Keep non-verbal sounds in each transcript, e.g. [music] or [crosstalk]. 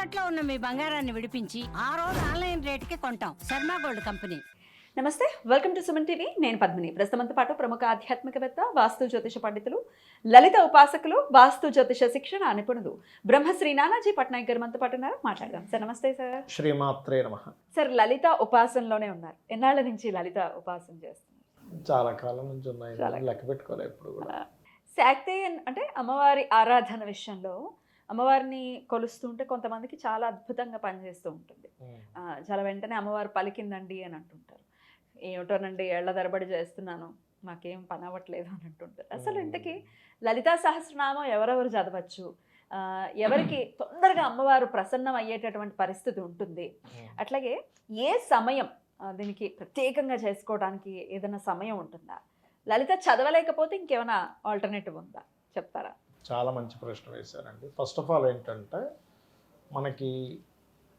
తాకట్లో ఉన్న మీ బంగారాన్ని విడిపించి ఆ రోజు ఆన్లైన్ రేటుకి కొంటాం. Sharma gold company. నమస్తే వెల్కమ్ టు సుమన్ టీవీ. నేను పద్మిని. ప్రస్తుతంతో పాటు ప్రముఖ ఆధ్యాత్మికవేత్త వాస్తు జ్యోతిష పండితులు లలిత ఉపాసకులు వాస్తు జ్యోతిష శిక్షణ నిపుణులు బ్రహ్మశ్రీ నానాజీ పట్నాయక్ గారు మనతో పాటు ఉన్నారు. మాట్లాడదాం. సార్ నమస్తే సార్. శ్రీమాత్రే నమ. సార్ లలిత ఉపాసనలోనే ఉన్నారు. ఎన్నాళ్ళ నుంచి లలిత ఉపాసన చేస్తున్నారు? చాలా కాలం నుంచి ఉన్నాయి. లెక్క పెట్టుకోలే ఎప్పుడు కూడా. శాక్తేయన్ అంటే అమ్మవారి ఆరాధన విషయంలో అమ్మవారిని కొలుస్తుంటే కొంతమందికి చాలా అద్భుతంగా పనిచేస్తూ ఉంటుంది. చాలా వెంటనే అమ్మవారు పలికిందండి అని అంటుంటారు. ఏమిటోనండి ఏళ్ళ తరబడి చేస్తున్నాను మాకేం పని అవ్వట్లేదు అని అంటుంటారు. అసలు ఇంతకీ లలితా సహస్రనామం ఎవరెవరు చదవచ్చు? ఎవరికి తొందరగా అమ్మవారు ప్రసన్నం అయ్యేటటువంటి పరిస్థితి ఉంటుంది. అట్లాగే ఏ సమయం దీనికి ప్రత్యేకంగా చేసుకోవడానికి ఏదైనా సమయం ఉంటుందా? లలిత చదవలేకపోతే ఇంకేమైనా ఆల్టర్నేటివ్ ఉందా? చెప్తారా? చాలా మంచి ప్రశ్న వేశారండి ఫస్ట్ ఆఫ్ ఆల్ ఏంటంటే మనకి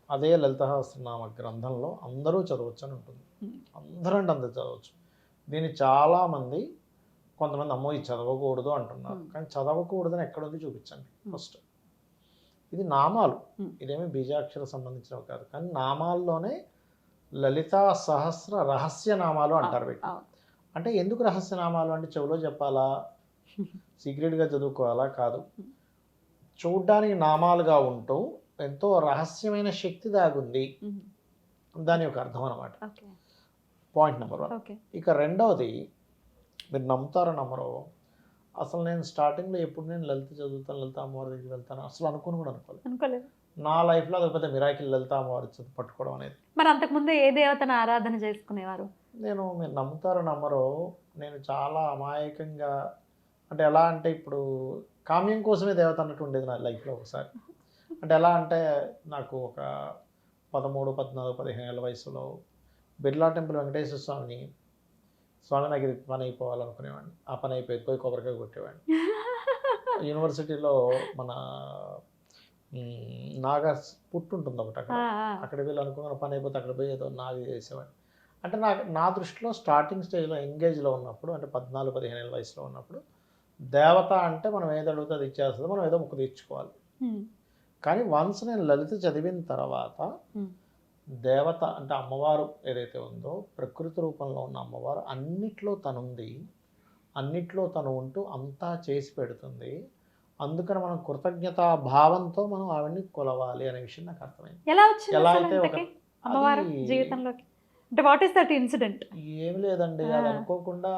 అదే లలితహాస్త్రనామ గ్రంథంలో అందరూ చదవచ్చు అని ఉంటుంది Hmm. అందరూ అంటే అందరూ చదవచ్చు దీన్ని చాలామంది కొంతమంది అమ్మో ఇది చదవకూడదు అంటున్నారు. కానీ చదవకూడదని ఎక్కడుంది చూపించండి. ఫస్ట్ ఇది నామాలు. ఇదేమి బీజాక్షర సంబంధించినవి కాదు కానీ నామాల్లోనే లలితా సహస్ర రహస్య నామాలు అంటారు. అంటే ఎందుకు రహస్యనామాలు అంటే చెవిలో చెప్పాలా [laughs] సీక్రెట్గా చదువుకోవాలా కాదు. చూడ్డానికి నామాలుగా ఉంటూ ఎంతో రహస్యమైన శక్తి దాగుంది. దాని యొక్క అర్థం అనమాట పాయింట్ నెంబర్ వన్. ఇక రెండవది మీరు నమ్ముతారో నమ్మరో అసలు నేను స్టార్టింగ్లో ఎప్పుడు నేను లలిత చదువుతాను లలిత అమ్మవారి దగ్గరికి వెళ్తాను అసలు అనుకుని కూడా అనుకోలేదు. అనుకోలేదు. నా లైఫ్లో అది పెద్ద మిరాకిల్ లలిత అమ్మవారి చదువు పట్టుకోవడం అనేది. మరి అంతకుముందు ఏ దేవతను ఆరాధన చేసుకునేవారు? నేను మీరు నమ్ముతారో నమ్మరో నేను చాలా అమాయకంగా అంటే ఎలా అంటే ఇప్పుడు కామ్యం కోసమే దేవత అన్నట్టు ఉండేది నా లైఫ్లో ఒకసారి. అంటే ఎలా అంటే నాకు ఒక పదమూడు పద్నాలుగు పదిహేను ఏళ్ళ వయసులో బిర్లా టెంపుల్ వెంకటేశ్వర స్వామిని స్వామి నాకు ఇది పని అయిపోవాలనుకునేవాడిని. ఆ పని అయిపోయి పోయి కొబ్బరికాయ కొట్టేవాడిని. [laughs] యూనివర్సిటీలో మన నాగా పుట్టు ఉంటుంది ఒకటి అక్కడ. అక్కడ వీళ్ళు అనుకున్న పని అయిపోతే అక్కడ పోయి ఏదో నాది చేసేవాడిని. అంటే నా నా దృష్టిలో స్టార్టింగ్ స్టేజ్లో ఎంగేజ్లో ఉన్నప్పుడు అంటే పద్నాలుగు పదిహేను ఏళ్ళ వయసులో ఉన్నప్పుడు దేవత అంటే మనం ఏది అడిగితే అది ఇచ్చేస్తుంది మనం ఏదో ముక్కు తీర్చుకోవాలి. కానీ వన్స్ నేను లలిత చదివిన తర్వాత. దేవత అంటే అమ్మవారు ఏదైతే ఉందో ప్రకృతి రూపంలో ఉన్న అమ్మవారు అన్నిట్లో తనుంది అన్నిట్లో తను ఉంటూ అంతా చేసి పెడుతుంది అందుకని మనం కృతజ్ఞతా భావంతో మనం ఆవిడ్ని కొలవాలి అనే విషయం నాకు అర్థమైంది ఎలా అయితే ఒక- జీవితంలోకి అంటే వాట్ ఈస్ దట్ ఇన్సిడెంట్ ఏం లేదండి అది. అనుకోకుండా.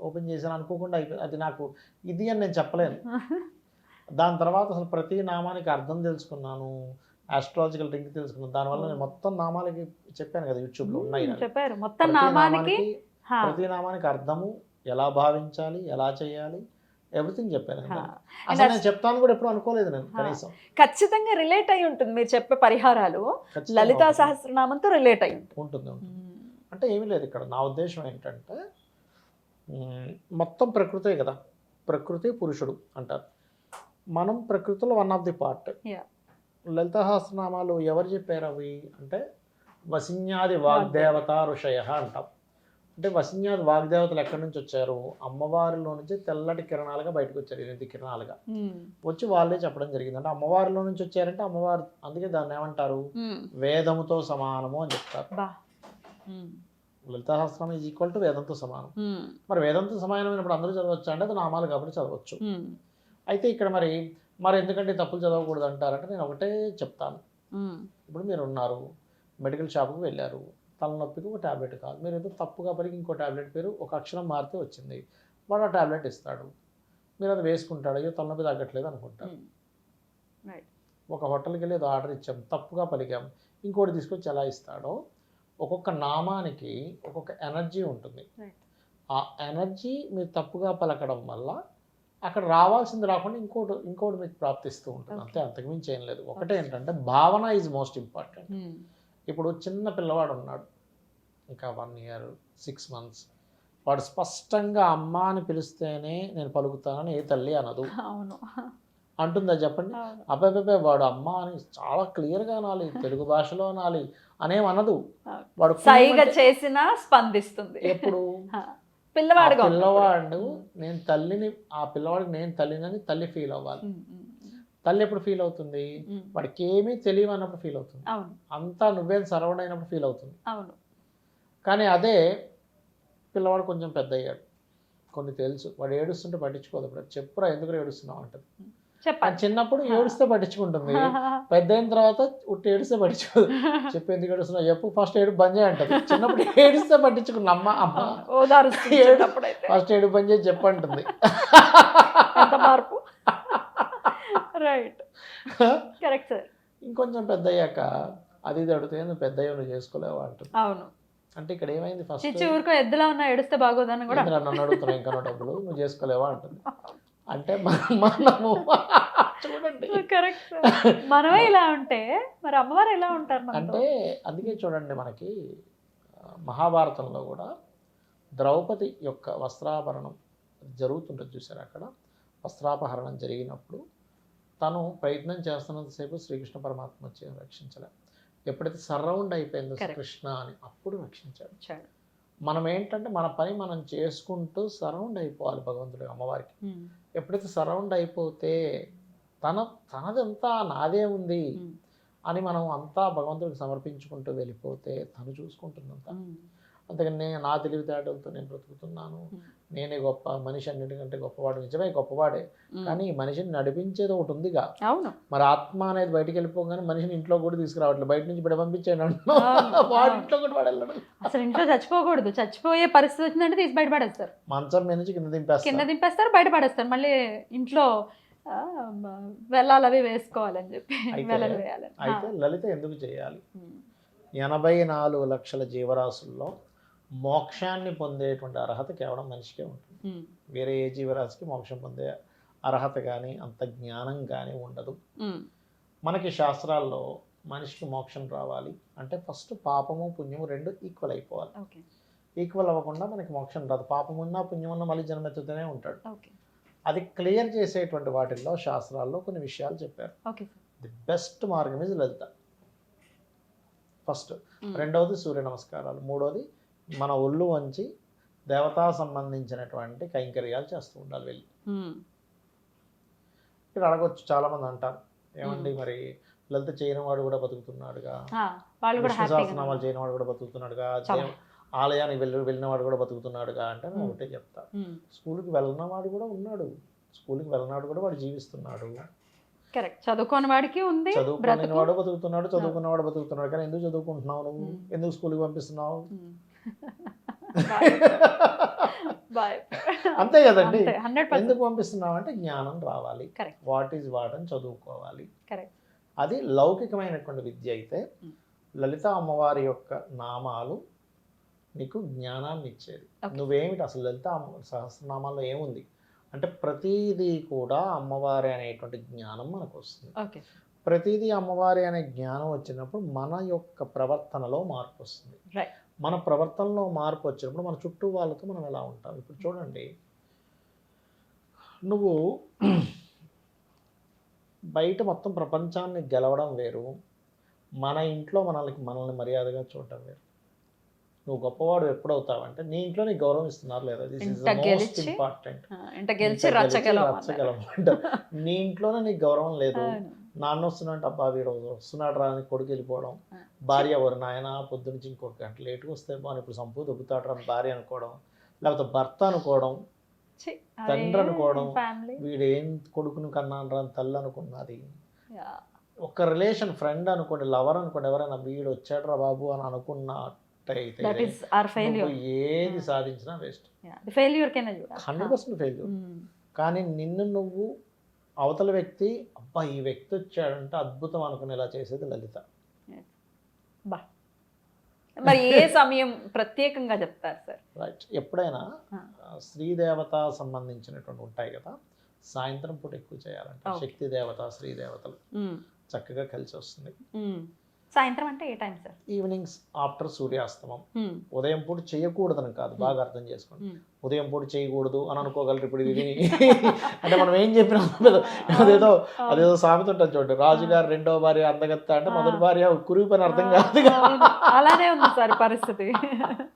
ఓపెన్ చేశాను అనుకోకుండా అది నాకు ఇది అని నేను చెప్పలేను దాని తర్వాత అసలు ప్రతి నామానికి అర్థం తెలుసుకున్నాను ఆస్ట్రాలజికల్ రింగ్ తెలుసుకున్నాను దానివల్ల నేను మొత్తం నామాలకి చెప్పాను కదా యూట్యూబ్లో ఉన్నాయి. చెప్పారు మొత్తం నామానికి ప్రతి నామానికి అర్థము ఎలా భావించాలి ఎలా చేయాలి ఎవ్రీథింగ్ చెప్పాను నేను. హా. అసలు నేను చెప్తాను కూడా ఎప్పుడు అనుకోలేదు నేను. కనీసం. ఖచ్చితంగా రిలేట్ అయి ఉంటుంది మీరు చెప్పే పరిహారాలు. లలితా. సహస్రనామంతో రిలేట్ అయి ఉంటుంది. ఉంటుంది అంటే ఏమీ లేదు ఇక్కడ. నా ఉద్దేశం ఏంటంటే మొత్తం ప్రకృతే కదా. ప్రకృతి పురుషుడు అంటారు. మనం ప్రకృతిలో one of the part Yeah. లలితహాస్రనామాలు ఎవరు చెప్పారు అవి? అంటే వసిన్యాది వాగ్దేవత ఋషయ అంటాం. అంటే వసిన్యాది వాగ్దేవతలు ఎక్కడి నుంచి వచ్చారు అమ్మవారిలో నుంచి తెల్లటి కిరణాలుగా బయటకు వచ్చారు ఎనిమిది కిరణాలుగా. వచ్చి వాళ్ళే చెప్పడం జరిగింది అంటే అమ్మవారిలో నుంచి వచ్చారంటే అమ్మవారు అందుకే దాన్ని ఏమంటారు. వేదముతో సమానము అని చెప్తారు. లలితాశాస్త్రం ఈజ్ ఈక్వల్ టు వేదంతో సమానం. మరి వేదంతో సమానమైనప్పుడు అందరూ చదవచ్చు అంటే అది నామాలు కాబట్టి చదవచ్చు. అయితే ఇక్కడ మరి మరి ఎందుకంటే తప్పులు చదవకూడదు అంటారంటే నేను ఒకటే చెప్తాను. ఇప్పుడు మీరు ఉన్నారు మెడికల్ షాప్కి వెళ్ళారు తలనొప్పికి ఒక ట్యాబ్లెట్ కాదు మీరు ఏదో తప్పుగా పలికి ఇంకో ట్యాబ్లెట్ పేరు ఒక అక్షరం మారితే వచ్చింది. వాడు ఆ ట్యాబ్లెట్ ఇస్తాడు. మీరు అది వేసుకుంటాడు. అయ్యో తలనొప్పి తగ్గట్లేదు అనుకుంటారు. రైట్ ఒక హోటల్కి వెళ్ళి ఏదో ఆర్డర్ ఇచ్చాం తప్పుగా పలికాం. ఇంకోటి తీసుకొచ్చి ఎలా ఇస్తాడో ఒక్కొక్క నామానికి ఒక్కొక్క ఎనర్జీ ఉంటుంది. ఆ ఎనర్జీ మీరు తప్పుగా పలకడం వల్ల అక్కడ రావాల్సింది రాకుండా ఇంకోటి ఇంకోటి మీకు ప్రాప్తిస్తూ ఉంటుంది. అంతే అంతకుమించి ఏం లేదు. ఒకటే ఏంటంటే భావన ఈజ్ మోస్ట్ ఇంపార్టెంట్. ఇప్పుడు చిన్న పిల్లవాడు ఉన్నాడు ఇంకా వన్ ఇయర్ సిక్స్ మంత్స్ వాడు స్పష్టంగా అమ్మ అని పిలిస్తేనే నేను పలుకుతానని ఏ తల్లి అనదు. అవును. అంటుందా చెప్పండి? అబ్బాయి వాడు అమ్మ అని చాలా క్లియర్గా అనాలి తెలుగు భాషలో అనాలి అనేం అనదు. అవును. వాడు సైగ చేసినా స్పందిస్తుంది. ఎప్పుడు? ఉన్నప్పుడు. పిల్లవాడు నేను తల్లిని ఆ పిల్లవాడికి నేను తల్లినని తల్లి ఫీల్ అవ్వాలి. తల్లి ఎప్పుడు ఫీల్ అవుతుంది. వాడికి ఏమీ తెలియదు అన్నప్పుడు ఫీల్ అవుతుంది. అంతా నువ్వే సరౌండ్ అయినప్పుడు ఫీల్ అవుతుంది. అవును. కానీ అదే పిల్లవాడు కొంచెం పెద్ద అయ్యాడు కొన్ని తెలుసు. వాడు ఏడుస్తుంటే పట్టించుకోదు ఇప్పుడు చెప్పురా ఎందుకు ఏడుస్తున్నావు అంటది. చిన్నప్పుడు ఏడుస్తే పట్టించుకుంటుంది. [laughs] పెద్ద అయిన తర్వాత ఉట్టి ఏడిస్తే పట్టించుకోదు. [laughs] చెప్పు ఎందుకు ఏడుస్తున్నావు? చెప్పు ఫస్ట్ ఏడు బంద్ చేయి అంటది. చిన్నప్పుడు [laughs] ఏడిస్తే పట్టించుకున్న అమ్మ అమ్మ. ఫస్ట్ ఏడు బంద్ చేసి చెప్పంటుంది. మార్పు? రైట్ కరెక్ట్ సార్ ఇంకొంచెం పెద్ద అయ్యాక అది ఇది అడిగితే నువ్వు పెద్ద నువ్వు చేసుకోలేవా అంటుంది. అవును. అంటే ఇక్కడ ఏమైంది ఫస్ట్ చిచ్చి ఊరుకో ఎద్దులా ఉన్నా ఏడుస్తే బాగోదని కూడా. నన్ను అడుగుతున్నావు ఇంకా డబ్బులు నువ్వు చేసుకోలేవా అంటుంది. [laughs] అంటే మన- మనము [laughs] చూడండి. [laughs] కరెక్ట్ మనమే ఇలా ఉంటే మరి అమ్మవారు ఎలా ఉంటారు అంటే అందుకే చూడండి మనకి మహాభారతంలో కూడా ద్రౌపది యొక్క వస్త్రాభరణం జరుగుతుంటుంది చూసారు అక్కడ? వస్త్రాపహరణం జరిగినప్పుడు తను ప్రయత్నం చేస్తున్నంతసేపు శ్రీకృష్ణ పరమాత్మ వచ్చి రక్షించలే. ఎప్పుడైతే సరౌండ్ అయిపోయిందో. కృష్ణ అని అప్పుడు రక్షించాడు. మనం ఏంటంటే మన పని మనం చేసుకుంటూ సరౌండ్ అయిపోవాలి భగవంతుడి అమ్మవారికి. ఉమ్, ఎప్పుడైతే సరౌండ్ అయిపోతే తన తనదంతా నాదే ఉంది ఉమ్, అని మనం అంతా భగవంతుడికి సమర్పించుకుంటూ వెళ్ళిపోతే తను చూసుకుంటుందంతా. అంతేగాని నేను నా తెలివితేటలతో నేను బ్రతుకుతున్నాను. నేనే గొప్ప మనిషి అన్నిటికంటే గొప్పవాడు. నిజమే గొప్పవాడే. కానీ ఈ మనిషిని నడిపించేది ఒకటి ఉందిగా. మరి ఆత్మ అనేది బయటికి వెళ్ళిపోగానే మనిషిని ఇంట్లో కూడా తీసుకురావట్లేదు. బయట నుంచి బిడ పంపించాను అవును, [laughs] వాడి. ఇంట్లో కూడా అసలు ఇంట్లో చచ్చిపోకూడదు. చచ్చిపోయే పరిస్థితి వచ్చిందంటే తీసి బయట పడేస్తారు. మంచం మీద నుంచి కింద కింద దింపేస్తారు దింపేస్తారు బయట పడేస్తారు. మళ్ళీ ఇంట్లో వెళ్ళాలి అవి వేసుకోవాలని చెప్పి అయితే- వెళ్ళలు వేయాలని. ఆ, అయితే లలిత ఎందుకు చేయాలి? ఎనభై నాలుగు లక్షల జీవరాశుల్లో మోక్షాన్ని పొందేటువంటి అర్హత కేవలం మనిషికే ఉంటుంది. వేరే ఏ జీవరాశికి మోక్షం పొందే అర్హత కానీ అంత జ్ఞానం కానీ ఉండదు. మనకి శాస్త్రాల్లో మనిషికి మోక్షం రావాలి అంటే ఫస్ట్ పాపము పుణ్యము రెండు ఈక్వల్ అయిపోవాలి. ఈక్వల్ అవ్వకుండా మనకి మోక్షం రాదు. పాపం ఉన్నా పుణ్యం ఉన్నా మళ్ళీ జన్మెత్తుతూనే ఉంటాడు. అది క్లియర్ చేసేటువంటి వాటిల్లో శాస్త్రాల్లో కొన్ని విషయాలు చెప్పారు. ది బెస్ట్ మార్గం ఇస్ లలిత. ఫస్ట్ రెండవది సూర్య నమస్కారాలు. మూడవది మన ఒళ్ళు వంచి దేవతా సంబంధించినటువంటి కైంకర్యాలు చేస్తూ ఉండాలి వెళ్ళి. ఇక్కడ అడగొచ్చు చాలా మంది అంటారు. ఏమండి మరి లలిత చేయని వాడు కూడా బతుకుతున్నాడుగా? కూడా సహస్రనామాలు చేయని వాడు కూడా బతుకుతున్నాడుగా? ఆలయానికి వెళ్ళి వెళ్ళిన వాడు కూడా బతుకుతున్నాడుగా అంటే నేను. ఒకటే చెప్తా. స్కూల్కి వెళ్ళిన వాడు కూడా ఉన్నాడు. స్కూల్కి వెళ్ళినాడు కూడా వాడు జీవిస్తున్నాడు. కరెక్ట్. చదువుకోని వాడికి ఉంది చదువుకున్న బ్రతుకు. వాడు బతుకుతున్నాడు చదువుకున్న వాడు బతుకుతున్నాడు. కానీ ఎందుకు చదువుకుంటున్నావు నువ్వు. ఎందుకు స్కూల్కి పంపిస్తున్నావు? అంతే కదండి. ఎందుకు పంపిస్తున్నావు అంటే జ్ఞానం రావాలి. వాట్ ఈజ్ వాట్ అని చదువుకోవాలి. అది లౌకికమైనటువంటి విద్య అయితే Hmm. లలిత అమ్మవారి యొక్క నామాలు నీకు జ్ఞానాన్ని ఇచ్చేది. నువ్వేమిటి అసలు లలిత అమ్మ సహస్రనామాల్లో ఏముంది? అంటే ప్రతిదీ కూడా అమ్మవారి అనేటువంటి జ్ఞానం మనకు వస్తుంది ప్రతిదీ అమ్మవారి అనే జ్ఞానం వచ్చినప్పుడు మన యొక్క ప్రవర్తనలో మార్పు వస్తుంది. మన ప్రవర్తనలో మార్పు వచ్చినప్పుడు మన చుట్టూ వాళ్ళతో మనం ఎలా ఉంటాం? ఇప్పుడు చూడండి. నువ్వు బయట మొత్తం ప్రపంచాన్ని గెలవడం వేరు. మన ఇంట్లో మనల్ని మనల్ని మర్యాదగా చూడటం వేరు. నువ్వు గొప్పవాడు ఎప్పుడవుతావంటే నీ ఇంట్లో నీకు గౌరవం ఇస్తున్నారు లేదా? దిస్ ఇస్ మోస్ట్ ఇంపార్టెంట్ రచ్చగలం నీ ఇంట్లోనే నీకు గౌరవం లేదు. నాన్న వస్తున్నాడు అబ్బా వీడు వస్తున్నాడు రా అని కొడుకు వెళ్ళిపోవడం. భార్య ఎవరు నాయన? పొద్దునుంచి ఇంకొక గంట లేటుగా వస్తే బాగా ఇప్పుడు సంపూ దొబ్బుతాడు రా భార్య అనుకోవడం లేకపోతే భర్త అనుకోవడం తండ్రి అనుకోవడం. వీడు ఏం కొడుకును కన్నాను రా తల్లి అనుకున్నది ఒక రిలేషన్ ఫ్రెండ్ అనుకోండి లవర్ అనుకోండి ఎవరైనా వీడు వచ్చాడు రా బాబు అని అనుకున్నట్టయితే ఏది సాధించినా waste failure hundred percent failure కానీ నిన్ను నువ్వు అవతల వ్యక్తి అబ్బా ఈ వ్యక్తి వచ్చాడంటే అద్భుతం అనుకునేలా చేసేది లలిత. బా. మరి ఏ [laughs] సమయం ప్రత్యేకంగా చెప్తారు సార్? రైట్ ఎప్పుడైనా స్త్రీ దేవత సంబంధించినటువంటి ఉంటాయి కదా సాయంత్రం పూట ఎక్కువ చేయాలంటే. శక్తి దేవత స్త్రీ దేవతలు ఉమ్, చక్కగా కలిసి వస్తుంది ఉమ్. సాయంత్రం అంటే ఏ టైం సార్ ఈవినింగ్స్ ఆఫ్టర్ సూర్యాస్తమం ఉదయం పూట చేయకూడదని కాదు బాగా అర్థం చేసుకోండి. ఉమ్. ఉదయం పూట చేయకూడదు అని అనుకోగలరు ఇప్పుడు ఇది. అంటే మనం ఏం చెప్పినా అదేదో అదేదో సామెత ఉంటుంది చూడండి రాజుగారు రెండో భార్య అందగత్త అంటే మొదటి భార్య కురిగిపోయిన అర్థం కాదు అవును, అలానే ఉంది సార్ పరిస్థితి. [laughs]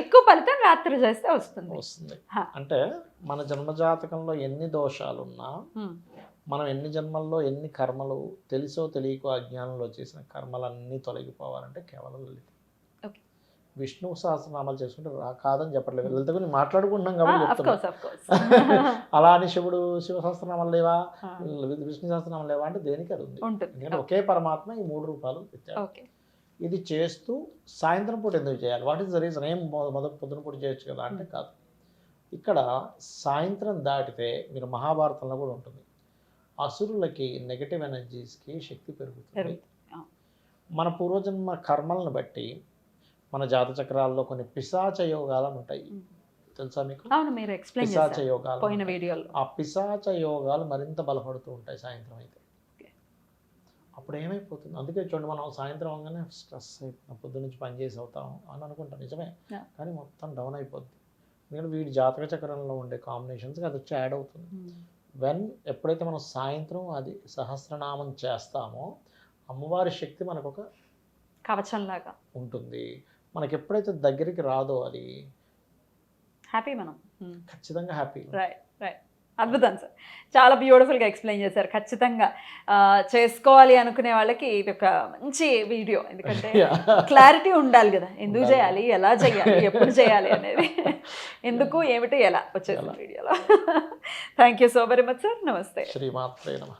ఎక్కువ ఫలితం రాత్రి చేస్తే వస్తుంది. వస్తుంది. అంటే మన జన్మజాతకంలో ఎన్ని దోషాలున్నా ఉమ్, మనం ఎన్ని జన్మల్లో ఎన్ని కర్మలు తెలుసో తెలియకో అజ్ఞానంలో చేసిన కర్మలన్నీ తొలగిపోవాలంటే కేవలం లలిత. విష్ణు సహస్రనామాలు చేసుకుంటే రా కాదని చెప్పట్లేదు. లలిత గురించి మాట్లాడుకుంటున్నాం కాబట్టి అఫ్ చెప్తున్నా. [laughs] అలా అని శివుడు శివ సహస్రనామాలు లేవా? విష్ణు సహస్రనామాలు లేవా అంటే దేనికి అది ఉంది. ఎందుకంటే ఒకే పరమాత్మ ఈ మూడు రూపాలు ఓకే ఇది చేస్తూ సాయంత్రం పూట ఎందుకు చేయాలి? వాట్ ఈస్ ద రీజన్ ఏం మొదటి పొద్దున పూట చేయొచ్చు కదా అంటే కాదు. ఇక్కడ సాయంత్రం దాటితే మీరు మహాభారతంలో కూడా ఉంటుంది. అసురులకి నెగటివ్ ఎనర్జీస్కి శక్తి పెరుగుతుంది. మన పూర్వజన్మ కర్మలను బట్టి మన జాత చక్రాల్లో కొన్ని పిశాచ యోగాలు ఉంటాయి. తెలుసా మీకు? పిశాచ యోగాలు పోయిన ఉంటాయి. వీడియోలో. ఆ పిశాచ యోగాలు మరింత బలపడుతూ ఉంటాయి సాయంత్రం అయితే. అప్పుడు ఏమైపోతుంది? అందుకే చూడండి మనం సాయంత్రం అవగానే స్ట్రెస్ అయిపోతాం పొద్దు నుంచి పని చేసి అవుతాం అని అనుకుంటాం నిజమే. కానీ మొత్తం డౌన్ అయిపోద్ది. ఎందుకంటే వీడి జాతక చక్రంలో ఉండే కాంబినేషన్స్కి అది వచ్చి యాడ్ అవుతుంది. వెన్ ఎప్పుడైతే మనం సాయంత్రం అది సహస్రనామం చేస్తామో అమ్మవారి శక్తి మనకు ఒక కవచం లాగా ఉంటుంది. మనకి ఎప్పుడైతే దగ్గరికి రాదో అది హ్యాపీ మనం. ఖచ్చితంగా హ్యాపీ రైట్ రైట్ అద్భుతం సార్. చాలా బ్యూటిఫుల్గా ఎక్స్ప్లెయిన్ చేశారు. ఖచ్చితంగా చేసుకోవాలి అనుకునే వాళ్ళకి ఇది ఒక మంచి వీడియో ఎందుకంటే [laughs] క్లారిటీ ఉండాలి కదా. ఎందుకు. చేయాలి? ఎలా చేయాలి? [laughs] ఎప్పుడు చేయాలి అనేది. ఎందుకు ఏమిటి ఎలా వచ్చేసింది వీడియోలో thank you so very much sir నమస్తే. శ్రీమాత్రే నమ.